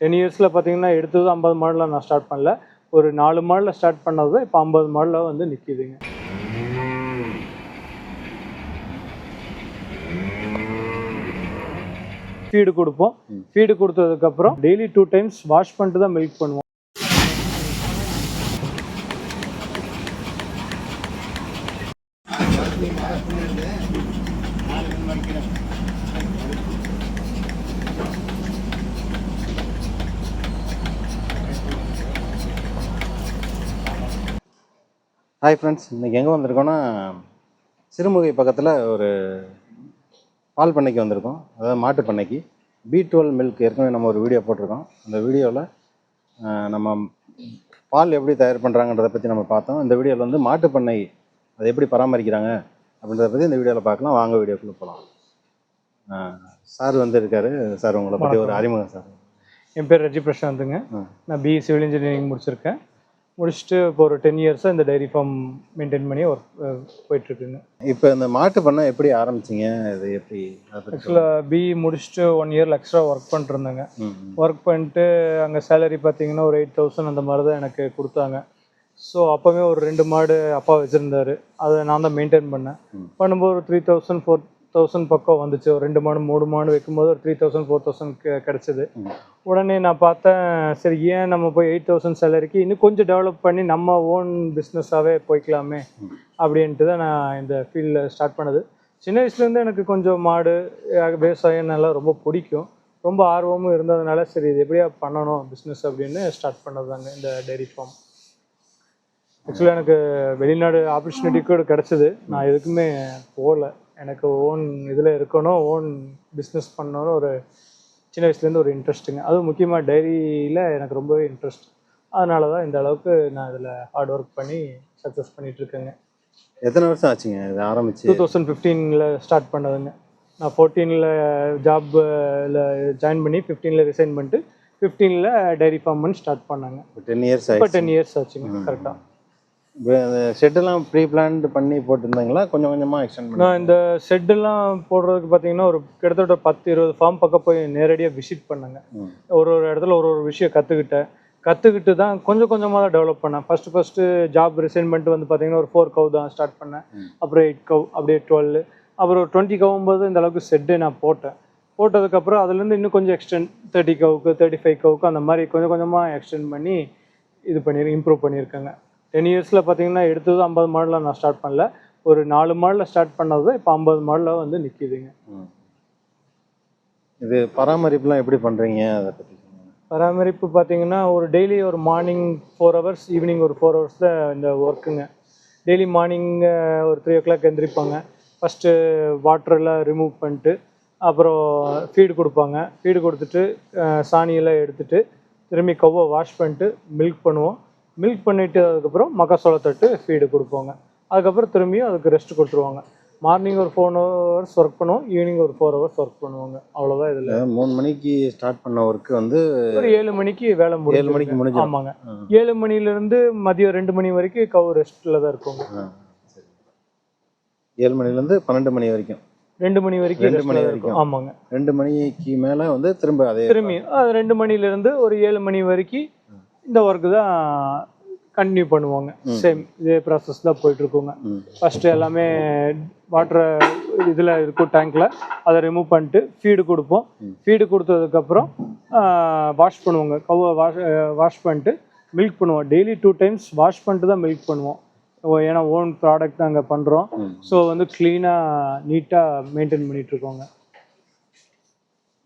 Ten இயர்ஸில் பார்த்தீங்கன்னா எடுத்தது ஐம்பது மாடலில் நான் ஸ்டார்ட் பண்ணல. ஒரு நாலு மாடலில் ஸ்டார்ட் பண்ணது இப்போ ஐம்பது மாடலில் வந்து நிற்கிதுங்க ஃபீடு கொடுப்போம். ஃபீடு கொடுத்ததுக்கப்புறம் டெய்லி டூ டைம்ஸ் வாஷ் பண்ணிட்டு தான் மில்க் பண்ணுவோம். ஹாய் ஃப்ரெண்ட்ஸ் இன்றைக்கி எங்கே வந்திருக்கோன்னா சிறுமுகை பக்கத்தில் ஒரு பால் பண்ணைக்கு வந்திருக்கோம். அதாவது மாட்டு பண்ணைக்கு. பி டுவெல் மில்க் ஏற்கனவே நம்ம ஒரு வீடியோ போட்டிருக்கோம். அந்த வீடியோவில் நம்ம பால் எப்படி தயார் பண்ணுறாங்கன்றதை பற்றி நம்ம பார்த்தோம். இந்த வீடியோவில் வந்து மாட்டு பண்ணை அதை எப்படி பராமரிக்கிறாங்க அப்படின்றத பற்றி இந்த வீடியோவில் பார்க்கலாம். வாங்க வீடியோக்குள்ளே போகலாம் சார் வந்து இருக்காரு. சார் உங்களை பற்றி ஒரு அறிமுகம் சார். என் பேர் ரஜி பிரசாந்துங்க. நான் பிஇ சிவில் இன்ஜினியரிங் முடிச்சிருக்கேன். முடிச்சுட்டு இப்போ ஒரு டென் இயர்ஸாக இந்த டைரி ஃபார்ம் மெயின்டைன் பண்ணி ஒர்க் போயிட்டுருக்குங்க இப்போ இந்த மாட்டு பண்ணை எப்படி ஆரம்பிச்சிங்க இது எப்படி. ஆக்சுவலாக பிஇ முடிச்சுட்டு ஒன் இயரில் எக்ஸ்ட்ரா ஒர்க் பண்ணிட்டுருந்தேங்க. ஒர்க் பண்ணிட்டு அங்கே சேலரி பார்த்தீங்கன்னா ஒரு எயிட் தௌசண்ட் அந்த மாதிரி தான் எனக்கு கொடுத்தாங்க ஸோ அப்போவே ஒரு ரெண்டு மாடு அப்பா வச்சுருந்தாரு அதை நான் தான் மெயின்டைன் பண்ணேன். பண்ணும்போது ஒரு த்ரீ தௌசண்ட் ஃபோர் தௌசண்ட் பக்கம் வந்துச்சு. ஒரு ரெண்டு மாடு மூணு மாடு வைக்கும்போது ஒரு த்ரீ தௌசண்ட் ஃபோர் தௌசண்ட் கிடச்சிது. உடனே நான் பார்த்தேன் சரி ஏன் நம்ம போய் எயிட் தௌசண்ட் சேலரிக்கு இன்னும் கொஞ்சம் டெவலப் பண்ணி நம்ம ஓன் பிஸ்னஸாகவே போய்க்கலாமே. அப்படின்ட்டு தான் நான் இந்த ஃபீல்டில் ஸ்டார்ட் பண்ணது. சின்ன வயசுலேருந்து எனக்கு கொஞ்சம் மாடு விவசாயம் நல்லா ரொம்ப பிடிக்கும். ரொம்ப ஆர்வமும் இருந்ததுனால சரி இது எப்படியா பண்ணணும் பிஸ்னஸ் அப்படின்னு ஸ்டார்ட் பண்ணது தாங்க இந்த டைரி ஃபார்ம் ஆக்சுவலாக எனக்கு வெளிநாடு ஆப்பர்ச்சுனிட்டி கூட கிடச்சிது. நான் எதுக்குமே போகல. எனக்கு ஓன் இதில் இருக்கணும் ஓன் பிஸ்னஸ் பண்ணணும்னு ஒரு சின்ன வயசுலேருந்து ஒரு இன்ட்ரெஸ்ட்டுங்க அதுவும் முக்கியமாக டைரியில் எனக்கு ரொம்பவே இன்ட்ரெஸ்ட் அதனால தான் இந்த அளவுக்கு நான் இதில் ஹார்ட் ஒர்க் பண்ணி சக்ஸஸ் பண்ணிட்டு இருக்கேங்க. எத்தனை வருஷம் ஆச்சுங்க இது ஆரம்பிச்சு? டூ தௌசண்ட் ஃபிஃப்டீனில் ஸ்டார்ட் பண்ணதுங்க. நான் ஃபோர்டீனில் ஜாப்பில் ஜாயின் பண்ணி ஃபிஃப்டீனில் ரிசைன் பண்ணிட்டு ஃபிஃப்டீனில் டைரி ஃபார்ம் பண்ணி ஸ்டார்ட் பண்ணாங்க. டென் இயர்ஸ் இப்போ டென் இயர்ஸ் ஆச்சுங்க கரெக்டாக ஷெட்டெல்லாம் ப்ரீ பிளான்டு பண்ணி போட்டிருந்தாங்களா? கொஞ்சம் கொஞ்சமாக எக்ஸ்டெண்ட் பண்ணி நான் இந்த ஷெட்டெல்லாம் போடுறதுக்கு பார்த்தீங்கன்னா ஒரு கிட்டத்தட்ட பத்து இருபது ஃபார்ம் பக்கம் போய் நேரடியாக விசிட் பண்ணேங்க. ஒரு ஒரு இடத்துல ஒரு ஒரு விஷயம் கற்றுக்கிட்டேன் கற்றுக்கிட்டு தான் கொஞ்சம் கொஞ்சமாக தான் டெவலப் பண்ணேன். ஃபஸ்ட்டு ஃபஸ்ட்டு ஜாப் ரிசைன் பண்ணிட்டு வந்து பார்த்தீங்கன்னா ஒரு ஃபோர் கவ் தான் ஸ்டார்ட் பண்ணேன். அப்புறம் எயிட் கவ் அப்படியே டுவெல் அப்புறம் ஒரு டுவெண்ட்டி கவும்போது இந்த அளவுக்கு செட்டு நான் போட்டேன். போட்டதுக்கப்புறம் அதுலேருந்து இன்னும் கொஞ்சம் எக்ஸ்டெண்ட் தேர்ட்டி கவுக்கு தேர்ட்டி ஃபைவ் கவுக்கு அந்த மாதிரி கொஞ்சம் கொஞ்சமாக எக்ஸ்டெண்ட் பண்ணி இது பண்ணி இம்ப்ரூவ் பண்ணியிருக்கேங்க. டென் இயர்ஸில் பார்த்தீங்கன்னா எடுத்தது ஐம்பது மாடலில் நான் ஸ்டார்ட் பண்ணல. ஒரு நாலு மாடலில் ஸ்டார்ட் பண்ணது இப்போ ஐம்பது மாடலில் வந்து நிற்கிதுங்க. இது பராமரிப்புலாம் எப்படி பண்ணுறீங்க அதை பற்றி. பராமரிப்பு பார்த்தீங்கன்னா ஒரு டெய்லி ஒரு மார்னிங் ஃபோர் ஹவர்ஸ் ஈவினிங் ஒரு ஃபோர் ஹவர்ஸ் தான் இந்த ஒர்க்குங்க டெய்லி மார்னிங் ஒரு த்ரீ ஓ கிளாக் எந்திரிப்பாங்க ஃபஸ்ட்டு வாட்டரெல்லாம் ரிமூவ் பண்ணிட்டு அப்புறம் ஃபீடு கொடுப்பாங்க. ஃபீடு கொடுத்துட்டு சாணியெல்லாம் எடுத்துட்டு திரும்பி கவ்வை வாஷ் பண்ணிட்டு மில்க் பண்ணுவோம். மில்க் பண்ணிட்டு அதுக்கப்புறம் மக்காசோள தட்டு ஃபீடு கொடுப்போங்க. அதுக்கப்புறம் திரும்பியும் அதுக்கு ரெஸ்ட் கொடுத்துருவாங்க. மார்னிங் ஒரு ஃபோர் ஹவர்ஸ் ஒர்க் பண்ணுவோம் ஈவினிங் ஒரு ஃபோர் ஹவர்ஸ் ஒர்க் பண்ணுவாங்க. அவ்வளோதான் இதில். மூணு மணிக்கு ஸ்டார்ட் பண்ண ஒர்க்கு வந்து ஒரு ஏழு மணிக்கு வேலை முடியும் மணிக்கு முடிஞ்சிடும். ஆமாங்க. ஏழு மணில இருந்து மதியம் ரெண்டு மணி வரைக்கும் கவு ரெஸ்ட்ல தான் சரி. ஏழு மணிலேருந்து பன்னெண்டு மணி வரைக்கும். ரெண்டு மணி வரைக்கும் ரெண்டு மணி வரைக்கும். இருக்கும். ஆமாங்க. ரெண்டு மணிக்கு மேலே வந்து திரும்ப அதே திரும்பி அது ரெண்டு மணில இருந்து ஒரு ஏழு மணி வரைக்கும் இந்த ஒர்க்கு தான் கண்டினியூ பண்ணுவாங்க. சேம் இதே ப்ராசஸ் தான் போயிட்டு இருக்குங்க. ஃபர்ஸ்ட் எல்லாமே வாட்டரை இதில் இருக்கும் டேங்க்ல அதை ரிமூவ் பண்ணிட்டு ஃபீடு கொடுப்போம். ஃபீடு கொடுத்ததுக்கப்புறம் வாஷ் பண்ணுவோங்க. கவ்வை வாஷ் வாஷ் பண்ணிட்டு மில்க் பண்ணுவோம். டெய்லி டூ டைம்ஸ் வாஷ் பண்ணிட்டு தான் மில்க் பண்ணுவோம். ஏன்னா ஓன் ப்ராடக்ட் நாங்கள் பண்ணுறோம். ஸோ வந்து க்ளீனாக நீட்டாக மெயின்டைன் பண்ணிட்டு இருக்கோங்க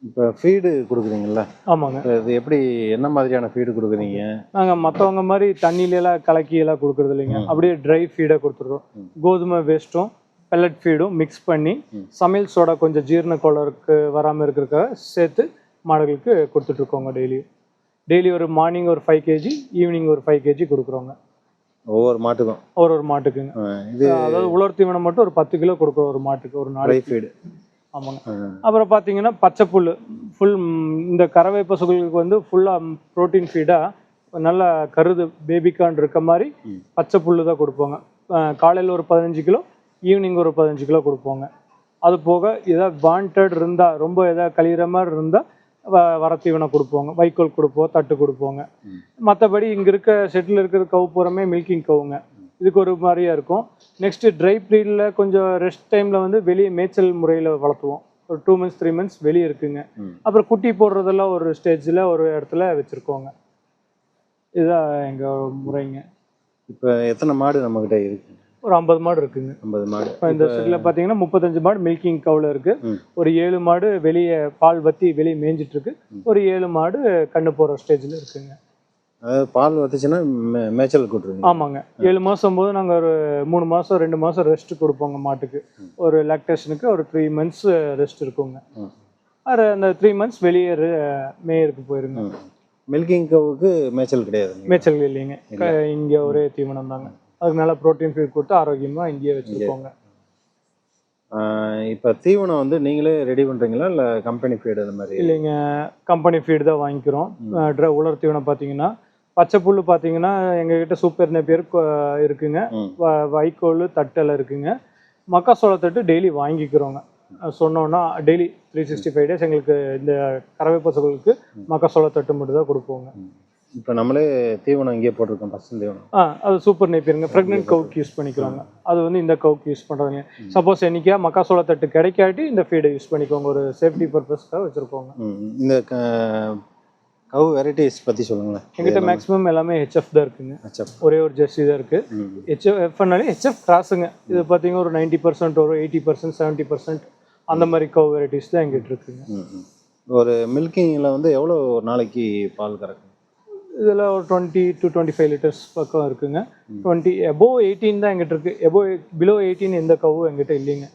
இப்போ ஃபீடு கொடுக்குறீங்கல்ல? ஆமாங்க. இது எப்படி என்ன மாதிரியான ஃபீடு கொடுக்குறீங்க? நாங்கள் மற்றவங்க மாதிரி தண்ணியிலலாம் கலக்கி எல்லாம் கொடுக்குறது இல்லைங்க. அப்படியே ட்ரை ஃபீடாக கொடுத்துட்றோம். கோதுமை வேஸ்ட்டும் பெல்லட் ஃபீடும் மிக்ஸ் பண்ணி சமையல் சோடா கொஞ்சம் ஜீரண கோளருக்கு வராமல் இருக்கிறதுக்காக சேர்த்து மாடுகளுக்கு கொடுத்துட்ருக்கோங்க டெய்லி டெய்லி ஒரு மார்னிங் ஒரு ஃபைவ் கேஜி ஈவினிங் ஒரு ஃபைவ் கேஜி கொடுக்குறோங்க. ஒவ்வொரு மாட்டுக்கும்? ஒரு ஒரு மாட்டுக்குங்க. இது அதாவது உலர் தீவனம் மட்டும் ஒரு பத்து கிலோ கொடுக்குறோம் ஒரு மாட்டுக்கு ஒரு நாளைக்கு. ஃபீடு ஆமாங்க. அப்புறம் பார்த்தீங்கன்னா பச்சை புல் ஃபுல் இந்த கறவை பசுகளுக்கு வந்து ஃபுல்லாக ப்ரோட்டீன் ஃபீடாக நல்லா கருது பேபிக்கான் இருக்க மாதிரி பச்சை புல் தான் கொடுப்போங்க. காலையில் ஒரு பதினஞ்சு கிலோ ஈவினிங் ஒரு பதினஞ்சு கிலோ கொடுப்போங்க. அது போக ஏதாவது வாண்டட் இருந்தால் ரொம்ப எதாவது கழிகிற மாதிரி இருந்தால் வ வர தீவனம் கொடுப்போங்க. வைக்கோல் கொடுப்போம் தட்டு கொடுப்போங்க. மற்றபடி இங்கே இருக்க ஷெட்டில் இருக்கிற கவு பூராமே மில்கிங் கவுங்க இதுக்கு ஒரு மாதிரியா இருக்கும். நெக்ஸ்ட் ட்ரை ப்ரீடில் கொஞ்சம் ரெஸ்ட் டைமில் வந்து வெளியே மேய்ச்சல் முறையில் வளர்த்துவோம். ஒரு டூ மந்த்ஸ் த்ரீ மந்த்ஸ் வெளியே இருக்குங்க. அப்புறம் குட்டி போடுறதெல்லாம் ஒரு ஸ்டேஜில் ஒரு இடத்துல வச்சுருக்கோங்க. இதுதான் எங்கள் முறைங்க. இப்போ எத்தனை மாடு நம்மக்கிட்ட இருக்கு? ஒரு ஐம்பது மாடு இருக்குங்க. ஐம்பது மாடு. இப்போ இந்த செட்டில் பார்த்தீங்கன்னா முப்பத்தஞ்சு மாடு மில்கிங் கவுல இருக்கு. ஒரு ஏழு மாடு வெளியே பால் வத்தி வெளியே மேய்ஞ்சிட்டு இருக்கு. ஒரு ஏழு மாடு கண்ணு போகிற ஸ்டேஜில் இருக்குங்க. அதாவது பால் வத்துச்சுன்னா மே- மேய்ச்சல் கூட்டுருவீங்க. ஆமாங்க. ஏழு மாதம் போது நாங்கள் ஒரு மூணு மாதம் ரெண்டு மாதம் ரெஸ்ட் கொடுப்போங்க மாட்டுக்கு. ஒரு லாக்டேஷனுக்கு ஒரு த்ரீ மந்த்ஸ் ரெஸ்ட் இருக்குங்க. அது அந்த த்ரீ மந்த்ஸ் வெளியே மேயருக்கு போயிருங்க. மில்கிங் கவுக்கு மேய்ச்சல் கிடையாது. மேய்ச்சல் இல்லைங்க. இங்கே ஒரே தீவனம் தாங்க அதுக்கு நல்லா ப்ரோட்டீன் ஃபீட் கொடுத்து ஆரோக்கியமாக இங்கேயே வச்சுருக்கோங்க இப்போ தீவனம் வந்து நீங்களே ரெடி பண்ணுறீங்களா இல்லை கம்பெனி ஃபீடு அந்த மாதிரி? இல்லைங்க. கம்பெனி ஃபீடு தான் வாங்கிக்கிறோம். உலர் தீவனம் பார்த்தீங்கன்னா பச்சை புல் பார்த்தீங்கன்னா எங்ககிட்ட சூப்பர் நெப்பியர் இருக்குங்க. வைக்கோல் தட்டெல்லாம் இருக்குங்க. மக்காசோள தட்டு டெய்லி வாங்கிக்கிறோங்க. சொன்னோன்னா daily three sixty five days எங்களுக்கு இந்த கறவை பசுகளுக்கு மக்காசோள தட்டு மட்டும் தான் கொடுப்போங்க. இப்போ நம்மளே தீவனம் இங்கேயே போட்டிருக்கோம் பசங்க தீவனம். ஆ அது சூப்பர் நெப்பியருங்க ப்ரெக்னென்ட் கவுக்கு யூஸ் பண்ணிக்கிறோங்க. அது வந்து இந்த கவுக்கு யூஸ் பண்ணுறாங்க சப்போஸ் என்னைக்கா மக்காசோள தட்டு கிடைக்காட்டி இந்த ஃபீடை யூஸ் பண்ணிக்கோங்க. ஒரு சேஃப்டி பர்பஸ்க்காக வச்சுருக்கோங்க. இந்த கவு வெரைட்டிஸ் பற்றி சொல்லுங்களேன். எங்கிட்ட மேக்ஸிமம் எல்லாமே ஹெச்எஃப் தான் இருக்குங்க. அச்சா ஒரே ஒரு ஜெர்சி தான் இருக்கு. ம் ஹெச்எஃப்னாலே ஹெச்எஃப் கிராஸுங்க இது பார்த்தீங்கன்னா ஒரு நைன்டி பர்சன்ட் வரும் எயிட்டி பர்சன்ட் செவன்ட்டி பர்சன்ட் அந்த மாதிரி கவ் வெரைட்டிஸ் தான் எங்கிட்ட இருக்குங்க. ஒரு மில்கிங்கில் வந்து எவ்வளோ ஒரு நாளைக்கு பால் கறக்கும்? இதில் ஒரு twenty to twenty five litres பக்கம் இருக்குங்க. டுவெண்ட்டி எபோவ் எயிட்டீன் தான் எங்கிட்ட இருக்கு. எபோவ் பிலோ எயிட்டீன் எந்த கவ்வும் எங்கிட்ட இல்லைங்க.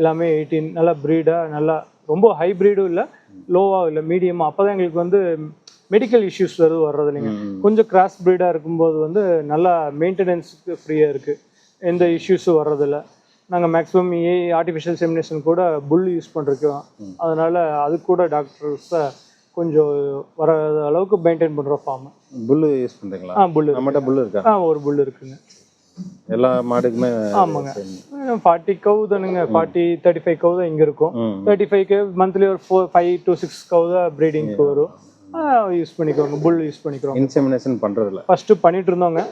எல்லாமே எயிட்டீன் நல்லா ப்ரீடாக நல்லா ரொம்ப ஹை ப்ரீடும் இல்லை லோவாக இல்லை மீடியமாக அப்போ தான் எங்களுக்கு வந்து மெடிக்கல் இஷ்யூஸ் வருது வர்றது இல்லைங்க. கொஞ்சம் கிராஸ் ப்ரீடாக இருக்கும்போது வந்து நல்லா மெயின்டெனன்ஸுக்கு ஃப்ரீயாக இருக்குது எந்த இஷ்யூஸும் வர்றதில்ல. நாங்கள் மேக்ஸிமம் ஏ ஆர்டிஃபிஷியல் செமினேஷன் கூட புல் யூஸ் பண்ணிருக்கோம் அதனால் அது கூட டாக்டர்ஸை கொஞ்சம் வர அளவுக்கு மெயின்டைன் பண்ணுறோம் ஃபார்ம் புல்லு யூஸ் பண்ணுறீங்களா ஆ புல் நம்மகிட்ட புல்லு இருக்கா? ஆ ஒரு புல் இருக்குங்க. எல்லா மாடுக்குமே ஆமாங்க. ஃபார்ட்டி கவு தானுங்க ஃபார்ட்டி தேர்ட்டி ஃபைவ் கவு தான் இங்கே இருக்கும் தேர்ட்டி ஃபைவ்க்கு மந்த்லி ஒரு four five to six cow தான் ப்ரீடிங்க்கு வரும். யூஸ் பண்ணிக்கோங்க புல் யூஸ் பண்ணிக்கிறோம் இன்செமினேஷன் பண்ணுறதில்ல ஃபர்ஸ்ட் பண்ணிட்டு இருந்தோங்க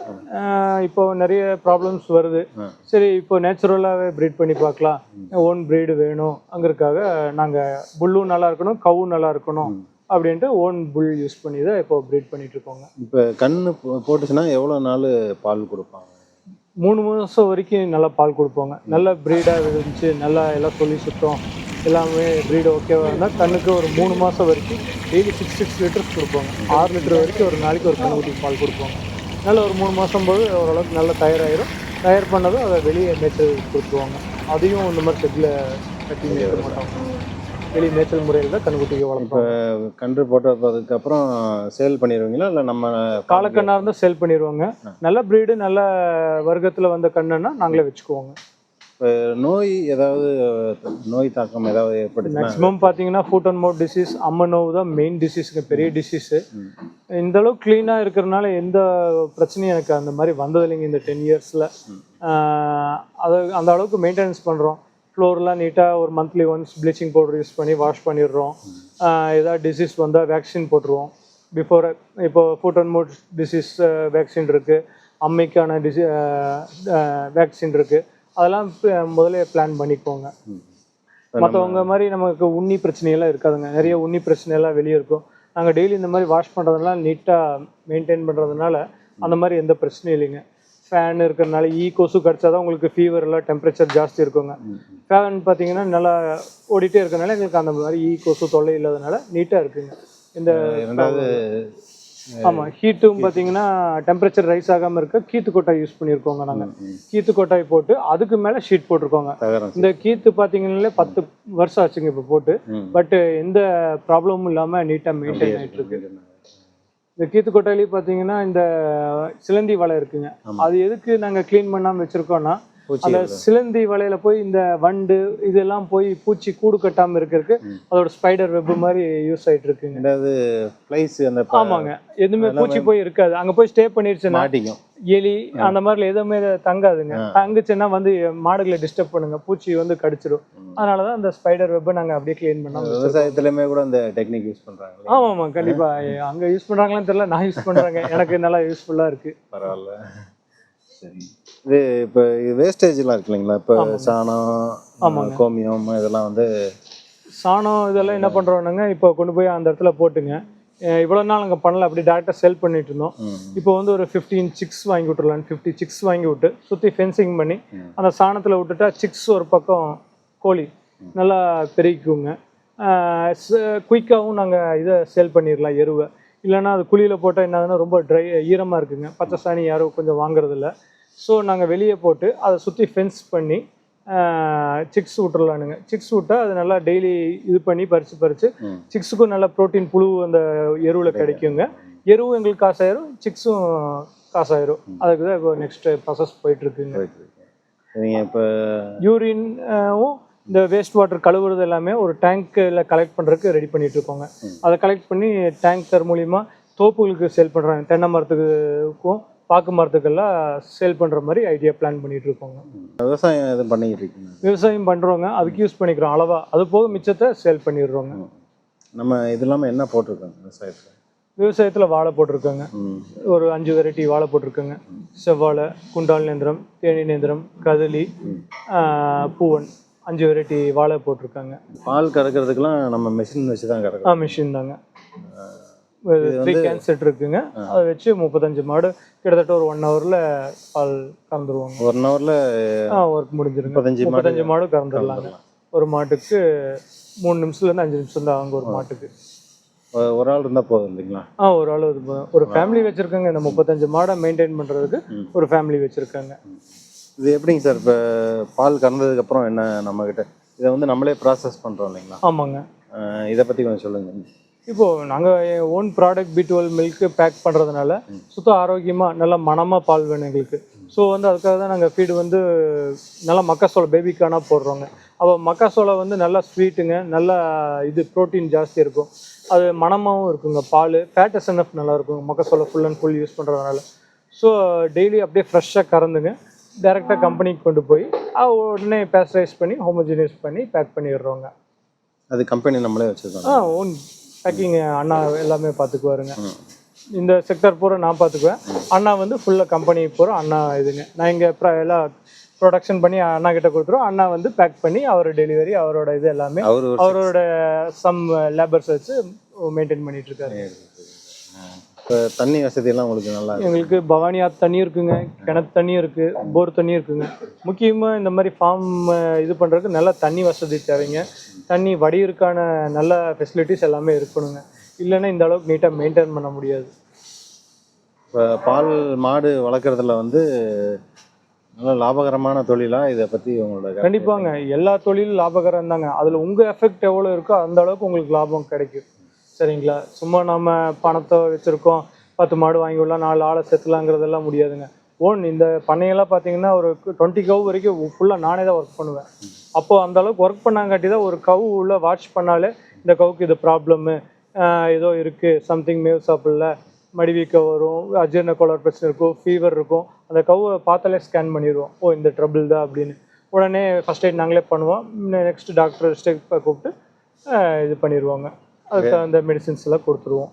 இப்போ நிறைய ப்ராப்ளம்ஸ் வருது. சரி இப்போ நேச்சுரலாகவே ப்ரீட் பண்ணி பார்க்கலாம். ஓன் ப்ரீடு வேணும் அங்கிறதுக்காக நாங்கள் புல்லும் நல்லா இருக்கணும் கவும் நல்லா இருக்கணும் அப்படின்ட்டு ஓன் புல் யூஸ் பண்ணி தான் இப்போ ப்ரீட் பண்ணிட்டு இருக்கோங்க. இப்போ கண்ணு போட்டுச்சுன்னா எவ்வளோ நாள் பால் கொடுப்பாங்க? மூணு மாதம் வரைக்கும் நல்லா பால் கொடுப்போங்க. நல்ல ப்ரீடாக இருந்துச்சு நல்லா எல்லாம் சொல்லி சுத்தம். எல்லாமே ப்ரீடு ஓகேவாக இருந்தால் கண்ணுக்கு ஒரு மூணு மாதம் வரைக்கும் டெய்லி சிக்ஸ் சிக்ஸ் லிட்டர்ஸ் கொடுப்போங்க. ஆறு லிட்டர் வரைக்கும் ஒரு நாளைக்கு ஒரு கண்ணுக்குட்டி பால் கொடுப்போங்க. நல்ல ஒரு மூணு மாதம் போது ஓரளவுக்கு நல்லா தயாராகிடும் தயார் பண்ணதும் அதை வெளியே மேய்ச்சல் கொடுத்துருவாங்க. அதையும் இந்த மாதிரி செட்டில் கட்டி மேய்க்க மாட்டோம் வெளியே மேய்ச்சல் முறையில் தான் கண்ணுக்குட்டிக்கு வளர்ப்போம் கன்று போட்டதுக்கப்புறம் சேல் பண்ணிடுவீங்களா? இல்லை நம்ம காலக்கண்ணாக இருந்தால் சேல் பண்ணிடுவாங்க. நல்ல ப்ரீடு நல்ல வர்க்கத்தில் வந்த கண்ணுன்னா நாங்களே வச்சுக்குவோங்க. நோய் ஏதாவது நோய் தாக்கம் ஏதாவது ஏற்பட்டுச்சுன்னா? மேக்ஸிமம் பார்த்தீங்கன்னா ஃபுட் அண்ட் மவுத் டிசீஸ் அம்ம நோவு தான் மெயின் டிசீஸுங்க பெரிய டிசீஸு. இந்த அளவுக்கு க்ளீனாக இருக்கிறனால எந்த பிரச்சனையும் எனக்கு அந்த மாதிரி வந்ததில்லைங்க இந்த டென் இயர்ஸில் அதை அந்த அளவுக்கு மெயின்டெனன்ஸ் பண்ணுறோம் ஃப்ளோர்லாம் நீட்டாக ஒரு monthly once bleaching powder use பண்ணி வாஷ் பண்ணிடுறோம். ஏதாவது டிசீஸ் வந்தால் வேக்சின் போட்டுருவோம். பிஃபோர் இப்போ foot and mouth disease vaccine இருக்குது அம்மைக்கான டிசி வேக்சின் இருக்குது அதெல்லாம் முதல்ல பிளான் பண்ணிக்கோங்க. மற்றவங்க மாதிரி நமக்கு உண்ணி பிரச்சனையெல்லாம் இருக்காதுங்க. நிறைய உண்ணி பிரச்சனையெல்லாம் வெளியே இருக்கும். நாங்கள் டெய்லி இந்த மாதிரி வாஷ் பண்ணுறதுனால நீட்டாக மெயின்டைன் பண்ணுறதுனால அந்த மாதிரி எந்த பிரச்சனையும் இல்லைங்க. ஃபேன் இருக்கிறதுனால ஈ கொசு கடிச்சா தான் உங்களுக்கு ஃபீவர் எல்லாம் டெம்பரேச்சர் ஜாஸ்தி இருக்குங்க. ஃபேன் பார்த்தீங்கன்னா நல்லா ஓடிட்டே இருக்கறனால எங்களுக்கு அந்த மாதிரி ஈ கொசு தொல்லை இல்லாதனால நீட்டாக இருக்குங்க. இந்த ரெண்டாவது ஆமாம் ஹீட்டும் பார்த்தீங்கன்னா டெம்பரேச்சர் ரைஸ் ஆகாமல் இருக்க கீத்து கொட்டாய் யூஸ் பண்ணியிருக்கோங்க நாங்கள். கீத்து கொட்டாய் போட்டு அதுக்கு மேலே ஷீட் போட்டிருக்கோங்க. இந்த கீத்து பார்த்தீங்கன்னாலே பத்து வருஷம் ஆச்சுங்க இப்போ போட்டு. பட் எந்த ப்ராப்ளமும் இல்லாமல் நீட்டாக மெயின்டைன் ஆகிட்டு இருக்கு. இந்த கீத்து கொட்டாயிலே பார்த்தீங்கன்னா இந்த சிலந்தி வலை இருக்குங்க. அது எதுக்கு நாங்கள் க்ளீன் பண்ணாமல் வச்சுருக்கோன்னா அந்த சிலந்தி வலையில போய் இந்த வண்டு இதெல்லாம் போய் பூச்சி கூடு கட்டாம இருக்கிறதுக்கு அதோட ஸ்பைடர் வெப் மாதிரி யூஸ் ஆயிட்டு இருக்குங்க. ரெண்டாவது ஃப்ளைஸ் அந்த ஆமாங்க. எதுவுமே பூச்சி போய் இருக்காது. அங்க போய் ஸ்டே பண்ணிடுச்சுன்னா மாட்டிக்கும். எலி அந்த மாதிரி எதுவுமே தங்காதுங்க. தங்குச்சுன்னா வந்து மாடுகளை டிஸ்டர்ப் பண்ணுங்க. பூச்சி வந்து கடிச்சிடும் அதனாலதான் அந்த ஸ்பைடர் வெப்பை நாங்க அப்படியே க்ளீன் பண்ணோம் விவசாயத்துலயுமே கூட அந்த டெக்னிக் யூஸ் பண்றாங்க ஆமா ஆமா கண்டிப்பா. அங்க யூஸ் பண்றாங்களான்னு தெரியல. நான் யூஸ் பண்றேங்க. எனக்கு நல்லா யூஸ்ஃபுல்லா இருக்கு. பரவாயில்ல. சரி. இது இப்போ வேஸ்டேஜ்லாம் இருக்கு இல்லைங்களா? இப்போ சாணம் கோமியம் இதெல்லாம் வந்து சாணம் இதெல்லாம் என்ன பண்றோம்னாங்க இப்போ கொண்டு போய் அந்த இடத்துல போட்டுங்க. அஹ் இவ்வளவு நாள் அங்கே பண்ணல அப்படி டேரெக்டாக செல் பண்ணிட்டு இருந்தோம். இப்போ வந்து ஒரு ஃபிஃப்டீன் சிக்ஸ் வாங்கி விட்டுறலாம் ஃபிஃப்டி சிக்ஸ் வாங்கி விட்டு சுற்றி ஃபென்சிங் பண்ணி அந்த சாணத்தில் விட்டுட்டா சிக்ஸ் ஒரு பக்கம் கோழி நல்லா பெருகிக்குங்க. குயிக்காகவும் நாங்கள் இதை சேல் பண்ணிடலாம் எருவை. இல்லைன்னா அது குழியில் போட்டால் என்ன ஆகுதுன்னா ரொம்ப ட்ரை ஈரமாக இருக்குங்க. பச்சை சாணி யாரும் கொஞ்சம் வாங்குறதில்ல. ஸோ நாங்கள் வெளியே போட்டு அதை சுற்றி ஃபென்ஸ் பண்ணி சிக்ஸ் விட்டுறலானுங்க சிக்ஸ் விட்டால் அது நல்லா டெய்லி இது பண்ணி பறித்து பறித்து. சிக்ஸுக்கும் நல்ல ப்ரோட்டீன் புழு அந்த எருவில் கிடைக்குங்க. எருவும் எங்களுக்கு காசாயிரும் சிக்ஸும் காசாயிரும் அதுக்கு தான் இப்போ நெக்ஸ்ட் ப்ராசஸ் போயிட்டு இருக்குங்க போயிட்டு இருக்கு நீங்கள் இப்போ யூரின்வும் இந்த வேஸ்ட் வாட்டர் கழுவுறது எல்லாமே ஒரு டேங்க்கில் கலெக்ட் பண்ணுறதுக்கு ரெடி பண்ணிட்டு இருக்கோங்க அதை கலெக்ட் பண்ணி டேங்கர் மூலிமா தோப்புகளுக்கு சேல் பண்ணுறாங்க தென்னை மரத்துக்கும் பாக்கு மரத்துக்கெல்லாம் சேல் பண்ணுற மாதிரி ஐடியா பிளான் பண்ணிட்டு இருக்கோங்க விவசாயம் எதுவும் பண்ணிக்கிட்டு இருக்கீங்க விவசாயம் பண்ணுறவங்க அதுக்கு யூஸ் பண்ணிக்கிறோம். அளவா. அது போக மிச்சத்தை சேல் பண்ணிடுறோங்க. நம்ம இது இல்லாமல் என்ன போட்டிருக்கோங்க விவசாயத்தில்? விவசாயத்தில் வாழை போட்டிருக்கோங்க. ஒரு அஞ்சு வெரைட்டி வாழை போட்டிருக்கோங்க. செவ்வாழை குண்டால் நேந்திரம் தேனி நேந்திரம் கதலி பூவன் அஞ்சு வெரைட்டி வாழை போட்டிருக்காங்க. பால் கறக்கிறதுக்கெல்லாம் நம்ம மிஷின் வச்சு தான் ஆ கறக்கிறோம் மிஷின் தாங்க த்ரீ கேன் செட் இருக்குங்க. அதை வச்சு முப்பத்தஞ்சு மாடு கிட்டத்தட்ட ஒரு ஒன் ஹவரில் பால் கறந்துருவாங்க. ஒன் ஹவரில் ஒர்க் முடிஞ்சிருங்க. முப்பத்தஞ்சு மாடு முப்பத்தஞ்சு மாடு கறந்துடலாங்க. ஒரு மாட்டுக்கு மூணு நிமிஷத்துலேருந்து அஞ்சு நிமிஷம் தான் ஆகும் ஒரு மாட்டுக்கு. ஒரு ஆள் இருந்தால் போதும் இல்லைங்களா? ஆ ஒரு ஆள் இது போதும். ஒரு ஃபேமிலி வச்சுருக்காங்க. இந்த முப்பத்தஞ்சு மாடை மெயின்டைன் பண்ணுறதுக்கு ஒரு ஃபேமிலி வச்சுருக்காங்க. இது எப்படிங்க சார் இப்போ பால் கறந்ததுக்கப்புறம் என்ன நம்மக்கிட்ட இதை வந்து நம்மளே ப்ராசஸ் பண்ணுறோம் இல்லைங்களா? ஆமாங்க. இதை பற்றி கொஞ்சம் சொல்லுங்கள் இப்போ நாங்கள் own product B twelve milk pack பண்ணுறதுனால சுத்த ஆரோக்கியமாக நல்ல மணமாக பால் வேணும் எங்களுக்கு. ஸோ வந்து அதுக்காக தான் நாங்கள் ஃபீடு வந்து நல்லா மக்காசோளம் பேபிக்கான போடுறோங்க. அப்போ மக்காசோளம் வந்து நல்லா ஸ்வீட்டுங்க நல்லா இது ப்ரோட்டீன் ஜாஸ்தி இருக்கும். அது மணமாகவும் இருக்குங்க. பால் ஃபேட் எஸ்என்எஃப் நல்லா இருக்குங்க. மக்காசோளம் ஃபுல் அண்ட் ஃபுல் யூஸ் பண்ணுறதுனால ஸோ டெய்லி அப்படியே ஃப்ரெஷ்ஷாக கறந்துங்க. டேரெக்டாக கம்பெனிக்கு கொண்டு போய் உடனே பேஸ்டரைஸ் பண்ணி ஹோமோஜினைஸ் பண்ணி பேக் பண்ணிடுறோங்க. அது கம்பெனி நம்மளே வச்சுருக்கோம். ஆ ஓன் பேக்கிங் அண்ணா எல்லாமே பார்த்துக்குவாருங்க இந்த செக்டர் பூரா நான் பார்த்துக்குவேன் அண்ணா வந்து ஃபுல்லாக கம்பெனி பூரா அண்ணா இதுங்க. நான் இங்கே எல்லாம் ப்ரொடக்ஷன் பண்ணி அண்ணா கிட்ட கொடுத்துருவோம். அண்ணா வந்து பேக் பண்ணி அவர் டெலிவரி அவரோட இது எல்லாமே அவரோட சம் லேபர்ஸ் வச்சு மெயின்டைன் பண்ணிட்டு இருக்காரு. இப்போ தண்ணி வசதியெல்லாம் உங்களுக்கு நல்லா எங்களுக்கு பவானி ஆத்து தண்ணி இருக்குங்க கிணத்து தண்ணி இருக்கு போர் தண்ணி இருக்குங்க. முக்கியமாக இந்த மாதிரி ஃபார்ம் இது பண்ணுறதுக்கு நல்ல தண்ணி வசதி தேவைங்க. தண்ணி வடியிருக்கான நல்ல ஃபெசிலிட்டிஸ் எல்லாமே இருக்கணுங்க. இல்லைன்னா இந்த அளவுக்கு நீட்டாக மெயின்டைன் பண்ண முடியாது. இப்போ பால் மாடு வளர்க்குறதுல வந்து நல்ல லாபகரமான தொழிலா இதை பற்றி உங்களோட? கண்டிப்பாங்க. எல்லா தொழிலும் லாபகரம் தாங்க அதில் உங்கள் எஃபெக்ட் எவ்வளோ இருக்கோ அந்த அளவுக்கு உங்களுக்கு லாபம் கிடைக்கும். சரிங்களா? சும்மா நம்ம பணத்தை வச்சுருக்கோம். பத்து மாடு வாங்கி விடலாம் நாலு ஆளை செத்துலாங்கிறதெல்லாம் முடியாதுங்க. ஓன் இந்த பண்ணையெல்லாம் பார்த்தீங்கன்னா ஒரு டுவெண்ட்டி கவு வரைக்கும் ஃபுல்லாக நானே தான் ஒர்க் பண்ணுவேன். அப்போது அந்த அளவுக்கு ஒர்க் பண்ணாங்காட்டி தான் ஒரு கவு உள்ள வாட்ச் பண்ணாலே இந்த கவுக்கு இது ப்ராப்ளம்மு ஏதோ இருக்குது சம்திங் மேவ் சாப்பிடல மடிவீக்க வரும் அஜீர்ண கோளாறு பிரச்சனை இருக்கும் ஃபீவர் இருக்கும். அந்த கவ்வை பார்த்தாலே ஸ்கேன் பண்ணிடுவோம். ஓ இந்த ட்ரபிள் தான் அப்படின்னு. உடனே ஃபர்ஸ்ட் எய்ட் நாங்களே பண்ணுவோம். நெக்ஸ்ட் டாக்டர் ஸ்டெப் கூப்பிட்டு இது பண்ணிடுவாங்க. அதுக்கு அந்த மெடிசின்ஸ் எல்லாம் கொடுத்துருவோம்.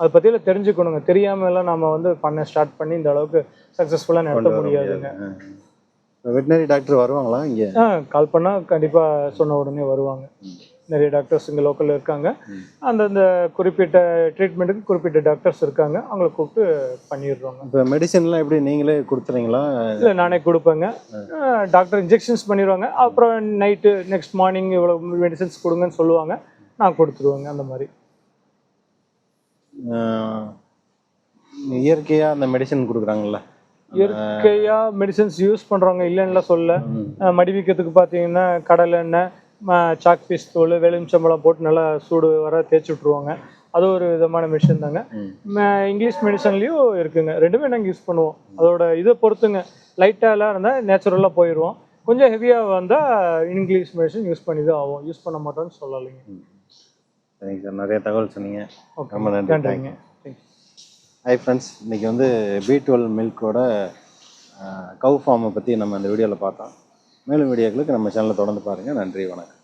அதை பற்றியில் தெரிஞ்சுக்கணுங்க. தெரியாம எல்லாம் நம்ம வந்து பண்ண ஸ்டார்ட் பண்ணி இந்த அளவுக்கு சக்ஸஸ்ஃபுல்லாக நடத்த முடியாதுங்க. வெட்டினரி டாக்டர் வருவாங்களா இங்கே? ஆ கால் பண்ணால் கண்டிப்பாக சொன்ன உடனே வருவாங்க. நிறைய டாக்டர்ஸ் இங்கே லோக்கலில் இருக்காங்க. அந்தந்த குறிப்பிட்ட ட்ரீட்மெண்ட்டுக்கு குறிப்பிட்ட டாக்டர்ஸ் இருக்காங்க. அவங்கள கூப்பிட்டு பண்ணிடுறோங்க. இப்போ மெடிசன்லாம் எப்படி நீங்களே கொடுத்துறீங்களா? இல்லை நானே கொடுப்பேங்க. டாக்டர் இன்ஜெக்ஷன்ஸ் பண்ணிடுவாங்க. அப்புறம் நைட்டு நெக்ஸ்ட் மார்னிங் இவ்வளோ மெடிசன்ஸ் கொடுங்கன்னு சொல்லுவாங்க. நான் கொடுத்துருவேங்க அந்த மாதிரி. இயற்கையாக அந்த மெடிசன் கொடுக்குறாங்கல்ல? இயற்கையாக மெடிசன்ஸ் யூஸ் பண்ணுறவங்க இல்லைன்னா சொல்ல. மடிவிக்கிறதுக்கு பார்த்தீங்கன்னா கடலை எண்ணெய் சாக் பீஸ் தூள் வெளுமிச்சம்பழம் போட்டு நல்லா சூடு வர தேய்ச்சி விட்ருவாங்க அது ஒரு விதமான மிஷின் தாங்க. இங்கிலீஷ் மெடிசன்லேயும் இருக்குங்க. ரெண்டுமே நாங்கள் யூஸ் பண்ணுவோம். அதோட இதை பொறுத்துங்க. லைட்டாக எல்லாம் இருந்தால் நேச்சுரலாக போயிடுவோம். கொஞ்சம் ஹெவியாக வந்தால் இங்கிலீஷ் மெடிசன் யூஸ் பண்ணி தான் ஆகும் யூஸ் பண்ண மாட்டோம்னு சொல்லலைங்க. சரிங்க சார். நிறைய தகவல் சொன்னீங்க. ரொம்ப நன்றி. நன்றிங்க. ஹாய் ஃப்ரெண்ட்ஸ் இன்றைக்கி வந்து பி டுவெல் மில்கோட கவு ஃபார்மை பற்றி நம்ம இந்த வீடியோவில் பார்த்தோம். மேலும் வீடியோக்களுக்கு நம்ம சேனலை தொடர்ந்து பாருங்கள் நன்றி. வணக்கம்.